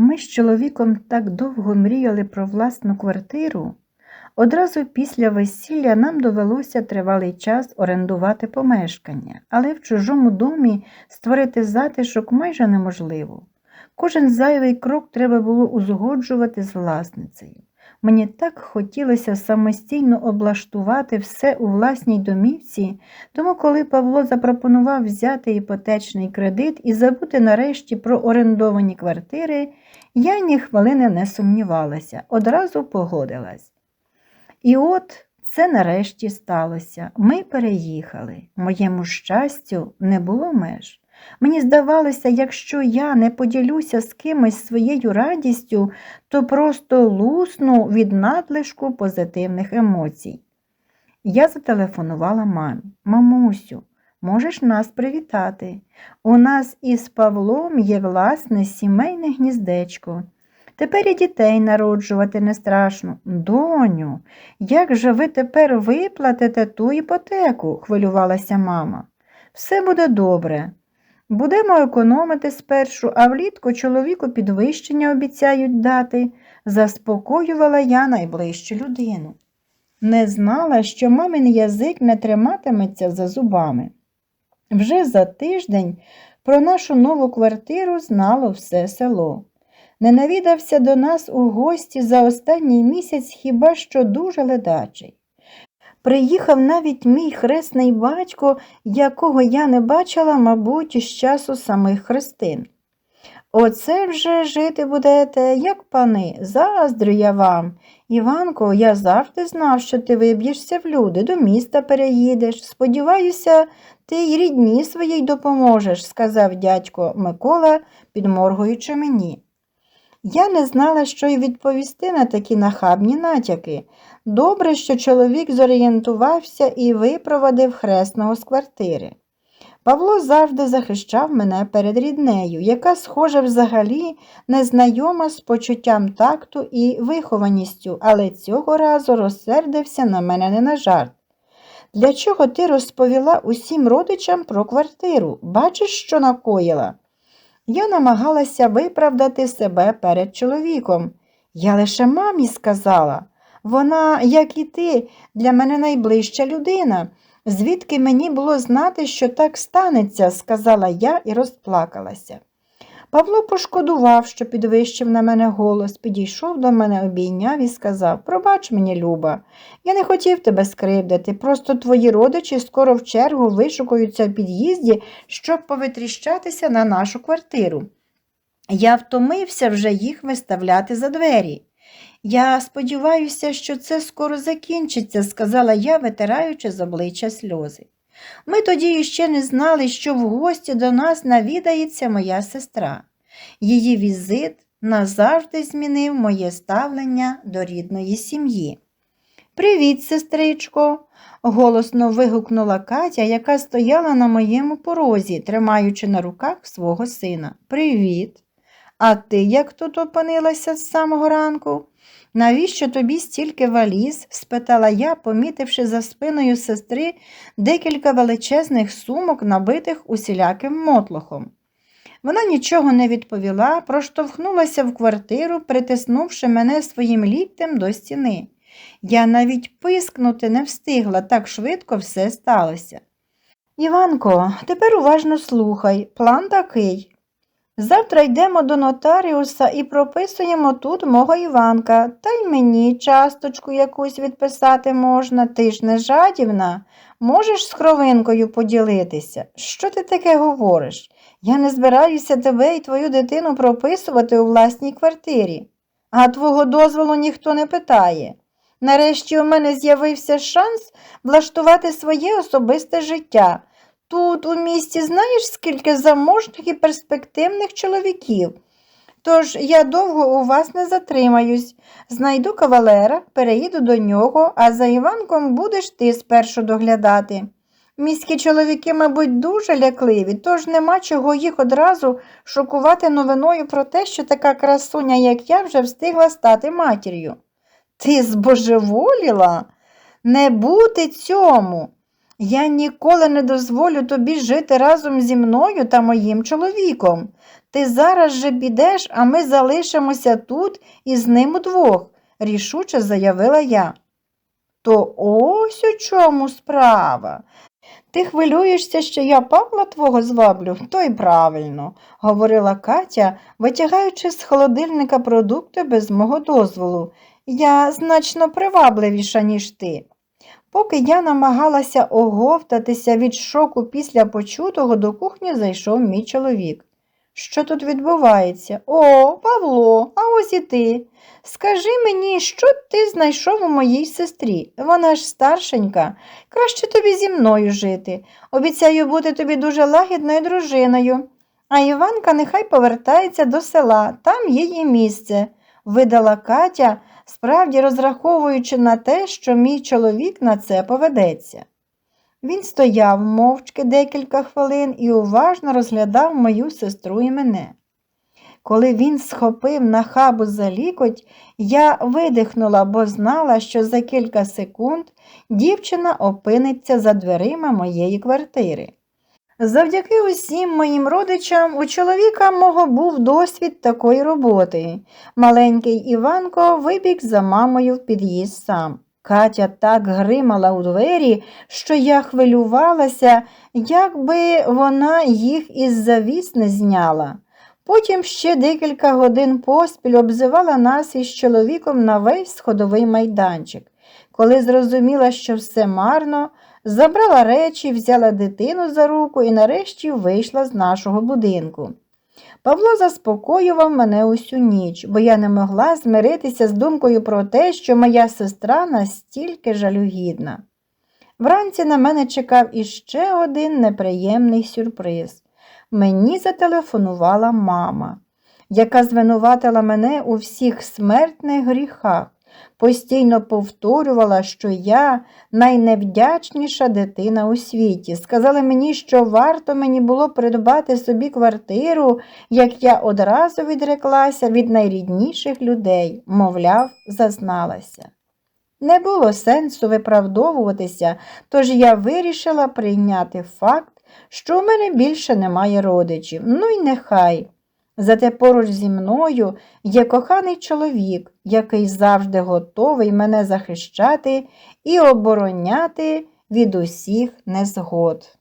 Ми з чоловіком так довго мріяли про власну квартиру. Одразу після весілля нам довелося тривалий час орендувати помешкання, але в чужому домі створити затишок майже неможливо. Кожен зайвий крок треба було узгоджувати з власницею. Мені так хотілося самостійно облаштувати все у власній домівці, тому коли Павло запропонував взяти іпотечний кредит і забути нарешті про орендовані квартири, я ні хвилини не сумнівалася, одразу погодилась. І от це нарешті сталося. Ми переїхали. Моєму щастю не було меж. Мені здавалося, якщо я не поділюся з кимось своєю радістю, то просто лусну від надлишку позитивних емоцій. Я зателефонувала мамі. Мамусю, можеш нас привітати. У нас із Павлом є власне сімейне гніздечко. Тепер і дітей народжувати не страшно. Доню, як же ви тепер виплатите ту іпотеку? хвилювалася мама. Все буде добре. Будемо економити спершу, а влітку чоловіку підвищення обіцяють дати, заспокоювала я найближчу людину. Не знала, що мамин язик не триматиметься за зубами. Вже за тиждень про нашу нову квартиру знало все село. Не навідався до нас у гості за останній місяць хіба що дуже ледачий. Приїхав навіть мій хресний батько, якого я не бачила, мабуть, з часу самих хрестин. Оце вже жити будете, як пани, заздрю я вам. Іванко, я завжди знав, що ти виб'єшся в люди, до міста переїдеш. Сподіваюся, ти й рідні своїй допоможеш, сказав дядько Микола, підморгуючи мені. Я не знала, що й відповісти на такі нахабні натяки. Добре, що чоловік зорієнтувався і випровадив хресного з квартири. Павло завжди захищав мене перед ріднею, яка, схоже, взагалі незнайома з почуттям такту і вихованістю, але цього разу розсердився на мене не на жарт. Для чого ти розповіла усім родичам про квартиру? Бачиш, що накоїла? Я намагалася виправдати себе перед чоловіком. Я лише мамі сказала. Вона, як і ти, для мене найближча людина. Звідки мені було знати, що так станеться, сказала я і розплакалася. Павло пошкодував, що підвищив на мене голос, підійшов до мене, обійняв і сказав Пробач мені, Люба, я не хотів тебе скривдити, просто твої родичі скоро в чергу вишукуються в під'їзді, щоб повитріщатися на нашу квартиру. Я втомився вже їх виставляти за двері. Я сподіваюся, що це скоро закінчиться, сказала я, витираючи з обличчя сльози. Ми тоді ще не знали, що в гості до нас навідається моя сестра. Її візит назавжди змінив моє ставлення до рідної сім'ї. Привіт, сестричко, голосно вигукнула Катя, яка стояла на моєму порозі, тримаючи на руках свого сина. Привіт. А ти як тут опинилася з самого ранку? Навіщо тобі стільки валіз? спитала я, помітивши за спиною сестри декілька величезних сумок, набитих усіляким мотлохом. Вона нічого не відповіла, проштовхнулася в квартиру, притиснувши мене своїм ліктем до стіни. Я навіть пискнути не встигла, так швидко все сталося. Іванко, тепер уважно слухай, план такий. Завтра йдемо до нотаріуса і прописуємо тут мого Іванка, та й мені часточку якусь відписати можна, ти ж не жадібна. Можеш з кровинкою поділитися? Що ти таке говориш? Я не збираюся тебе і твою дитину прописувати у власній квартирі, а твого дозволу ніхто не питає. Нарешті у мене з'явився шанс влаштувати своє особисте життя. Тут у місті знаєш, скільки заможних і перспективних чоловіків. Тож я довго у вас не затримаюсь. Знайду кавалера, переїду до нього, а за Іванком будеш ти спершу доглядати. Міські чоловіки, мабуть, дуже лякливі, тож нема чого їх одразу шокувати новиною про те, що така красуня, як я, вже встигла стати матір'ю. Ти збожеволіла? Не бути цьому. Я ніколи не дозволю тобі жити разом зі мною та моїм чоловіком. Ти зараз же підеш, а ми залишимося тут із ним удвох, рішуче заявила я. То ось у чому справа. Ти хвилюєшся, що я Павла твого зваблю, то й правильно, говорила Катя, витягаючи з холодильника продукти без мого дозволу. Я значно привабливіша, ніж ти. Поки я намагалася оговтатися від шоку після почутого, до кухні зайшов мій чоловік. Що тут відбувається? О, Павло, а ось і ти. Скажи мені, що ти знайшов у моїй сестрі? Вона ж старшенька. Краще тобі зі мною жити. Обіцяю бути тобі дуже лагідною дружиною. А Іванка нехай повертається до села, там її місце, видала Катя, справді розраховуючи на те, що мій чоловік на це поведеться. Він стояв мовчки декілька хвилин і уважно розглядав мою сестру і мене. Коли він схопив нахабу за лікоть, я видихнула, бо знала, що за кілька секунд дівчина опиниться за дверима моєї квартири. Завдяки усім моїм родичам у чоловіка мого був досвід такої роботи. Маленький Іванко вибіг за мамою в під'їзд сам. Катя так гримала у двері, що я хвилювалася, як би вона їх із завіс не зняла. Потім ще декілька годин поспіль обзивала нас із чоловіком на весь сходовий майданчик. Коли зрозуміла, що все марно, забрала речі, взяла дитину за руку і нарешті вийшла з нашого будинку. Павло заспокоював мене усю ніч, бо я не могла змиритися з думкою про те, що моя сестра настільки жалюгідна. Вранці на мене чекав іще один неприємний сюрприз. Мені зателефонувала мама, яка звинуватила мене у всіх смертних гріхах, постійно повторювала, що я найневдячніша дитина у світі. Сказали мені, що варто мені було придбати собі квартиру, як я одразу відреклася від найрідніших людей, мовляв, зазналася. Не було сенсу виправдовуватися, тож я вирішила прийняти факт, що у мене більше немає родичів. Ну й нехай. Зате поруч зі мною є коханий чоловік, який завжди готовий мене захищати і обороняти від усіх незгод.